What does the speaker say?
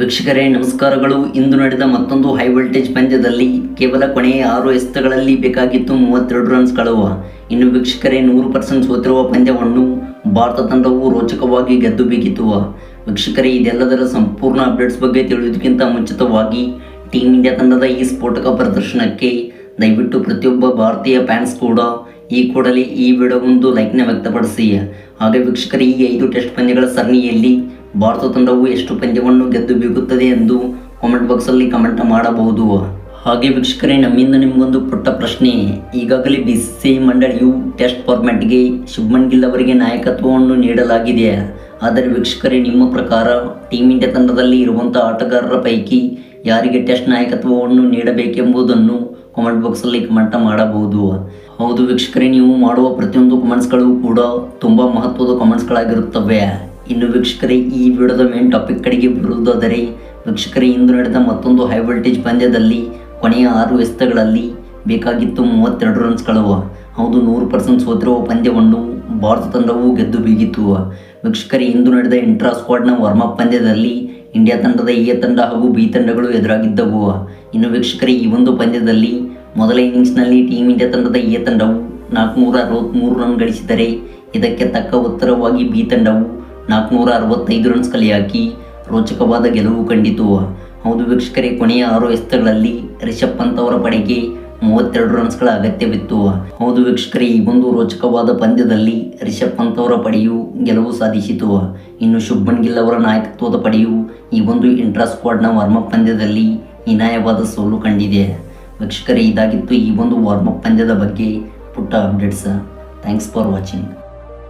ವೀಕ್ಷಕರೇ, ನಮಸ್ಕಾರಗಳು. ಇಂದು ನಡೆದ ಮತ್ತೊಂದು ಹೈ ವೋಲ್ಟೇಜ್ ಪಂದ್ಯದಲ್ಲಿ ಕೇವಲ ಕೊನೆಯ ಆರು ಎಸ್ತಗಳಲ್ಲಿ ಬೇಕಾಗಿತ್ತು ಮೂವತ್ತೆರಡು ರನ್ಸ್ಗಳು ಇನ್ನು ವೀಕ್ಷಕರೇ, ನೂರು ಪರ್ಸೆಂಟ್ ಸೋತಿರುವ ಪಂದ್ಯವನ್ನು ಭಾರತ ತಂಡವು ರೋಚಕವಾಗಿ ಗೆದ್ದು ಬೀಗಿತು ವೀಕ್ಷಕರೇ, ಇದೆಲ್ಲದರ ಸಂಪೂರ್ಣ ಅಪ್ಡೇಟ್ಸ್ ಬಗ್ಗೆ ತಿಳಿಯೋದಕ್ಕಿಂತ ಮುಂಚಿತವಾಗಿ ಟೀಮ್ ಇಂಡಿಯಾ ತಂಡದ ಈ ಸ್ಫೋಟಕ ಪ್ರದರ್ಶನಕ್ಕೆ ದಯವಿಟ್ಟು ಪ್ರತಿಯೊಬ್ಬ ಭಾರತೀಯ ಫ್ಯಾನ್ಸ್ ಕೂಡ ಈ ಕೂಡಲೇ ಈ ವಿಡಿಯೋವೊಂದು ಲೈಕ್ನ ವ್ಯಕ್ತಪಡಿಸಿ ಹಾಗೆ ವೀಕ್ಷಕರೇ, ಈ ಐದು ಟೆಸ್ಟ್ ಪಂದ್ಯಗಳ ಸರಣಿಯಲ್ಲಿ ಭಾರತ ತಂಡವು ಎಷ್ಟು ಪಂದ್ಯವನ್ನು ಗೆದ್ದು ಬೀಗುತ್ತದೆ ಎಂದು ಕಾಮೆಂಟ್ ಬಾಕ್ಸಲ್ಲಿ ಕಮೆಂಟ್ ಮಾಡಬಹುದು. ಹಾಗೆ ವೀಕ್ಷಕರೇ, ನಮ್ಮಿಂದ ನಿಮಗೊಂದು ಪುಟ್ಟ ಪ್ರಶ್ನೆ. ಈಗಾಗಲೇ ಬಿ ಸಿ ಮಂಡಳಿಯು ಟೆಸ್ಟ್ ಫಾರ್ಮ್ಯಾಟ್ಗೆ ಶುಭ್ಮನ್ ಗಿಲ್ ಅವರಿಗೆ ನಾಯಕತ್ವವನ್ನು ನೀಡಲಾಗಿದೆ. ಆದರೆ ವೀಕ್ಷಕರೇ, ನಿಮ್ಮ ಪ್ರಕಾರ ಟೀಮ್ ಇಂಡಿಯಾ ತಂಡದಲ್ಲಿ ಇರುವಂಥ ಆಟಗಾರರ ಪೈಕಿ ಯಾರಿಗೆ ಟೆಸ್ಟ್ ನಾಯಕತ್ವವನ್ನು ನೀಡಬೇಕೆಂಬುದನ್ನು ಕಾಮೆಂಟ್ ಬಾಕ್ಸಲ್ಲಿ ಕಮೆಂಟ್ ಮಾಡಬಹುದು. ಹೌದು ವೀಕ್ಷಕರೇ, ನೀವು ಮಾಡುವ ಪ್ರತಿಯೊಂದು ಕಮೆಂಟ್ಸ್ಗಳು ಕೂಡ ತುಂಬ ಮಹತ್ವದ ಕಮೆಂಟ್ಸ್ಗಳಾಗಿರುತ್ತವೆ ಇನ್ನು ವೀಕ್ಷಕರೇ, ಈ ವಿಡಿಯೋದ ಮೇನ್ ಟಾಪಿಕ್ ಕಡೆಗೆ ಬರುವುದಾದರೆ, ವೀಕ್ಷಕರೇ, ಇಂದು ನಡೆದ ಮತ್ತೊಂದು ಹೈ ವೋಲ್ಟೇಜ್ ಪಂದ್ಯದಲ್ಲಿ ಕೊನೆಯ ಆರು ಎಸೆತಗಳಲ್ಲಿ ಬೇಕಾಗಿತ್ತು ಮೂವತ್ತೆರಡು ರನ್ಸ್ಗಳು ಹೌದು, ನೂರು ಪರ್ಸೆಂಟ್ ಸೋತಿರುವ ಪಂದ್ಯವನ್ನು ಭಾರತ ತಂಡವು ಗೆದ್ದು ಬೀಗಿತು ವೀಕ್ಷಕರೇ, ಇಂದು ನಡೆದ ಇಂಟ್ರಾ ಸ್ಕ್ವಾಡ್ನ ವಾರ್ಮಪ್ ಪಂದ್ಯದಲ್ಲಿ ಇಂಡಿಯಾ ತಂಡದ ಎ ತಂಡ ಹಾಗೂ ಬಿ ತಂಡಗಳು ಎದುರಾಗಿದ್ದವು. ಇನ್ನು ವೀಕ್ಷಕರೇ, ಈ ಒಂದು ಪಂದ್ಯದಲ್ಲಿ ಮೊದಲ ಇನ್ನಿಂಗ್ಸ್ನಲ್ಲಿ ಟೀಮ್ ಇಂಡಿಯಾ ತಂಡದ ಎ ತಂಡವು ನಾಲ್ಕುನೂರ ಅರವತ್ತ್ಮೂರು ರನ್ ಗಳಿಸಿದರೆ, ಇದಕ್ಕೆ ತಕ್ಕ ಉತ್ತರವಾಗಿ ಬಿ ತಂಡವು ನಾಲ್ಕುನೂರ ಅರವತ್ತೈದು ರನ್ಸ್ ಕಲೆ ಹಾಕಿ ರೋಚಕವಾದ ಗೆಲುವು ಕಂಡಿತು. ಹೌದು ವೀಕ್ಷಕರೇ, ಕೊನೆಯ ಆರು ಎಸೆತಗಳಲ್ಲಿ ರಿಷಬ್ ಪಂತ್ ಅವರ ಪಡೆಗೆ ಮೂವತ್ತೆರಡು ರನ್ಸ್ಗಳ ಅಗತ್ಯವಿತ್ತು. ಹೌದು ವೀಕ್ಷಕರೇ, ಈ ಒಂದು ರೋಚಕವಾದ ಪಂದ್ಯದಲ್ಲಿ ರಿಷಬ್ ಪಂತ್ ಅವರ ಪಡೆಯು ಗೆಲುವು ಸಾಧಿಸಿತು. ಇನ್ನು ಶುಭ್ಮನ್ ಗಿಲ್ ಅವರ ನಾಯಕತ್ವದ ಪಡೆಯು ಈ ಒಂದು ಇಂಟ್ರಾ ಸ್ಕ್ವಾಡ್ನ ವಾರ್ಮಪ್ ಪಂದ್ಯದಲ್ಲಿ ಹೀನಾಯವಾದ ಸೋಲು ಕಂಡಿದೆ. ವೀಕ್ಷಕರೇ, ಇದಾಗಿತ್ತು ಈ ಒಂದು ವಾರ್ಮಪ್ ಪಂದ್ಯದ ಬಗ್ಗೆ ಪುಟ್ಟ ಅಪ್ಡೇಟ್ಸ್. Thanks for watching.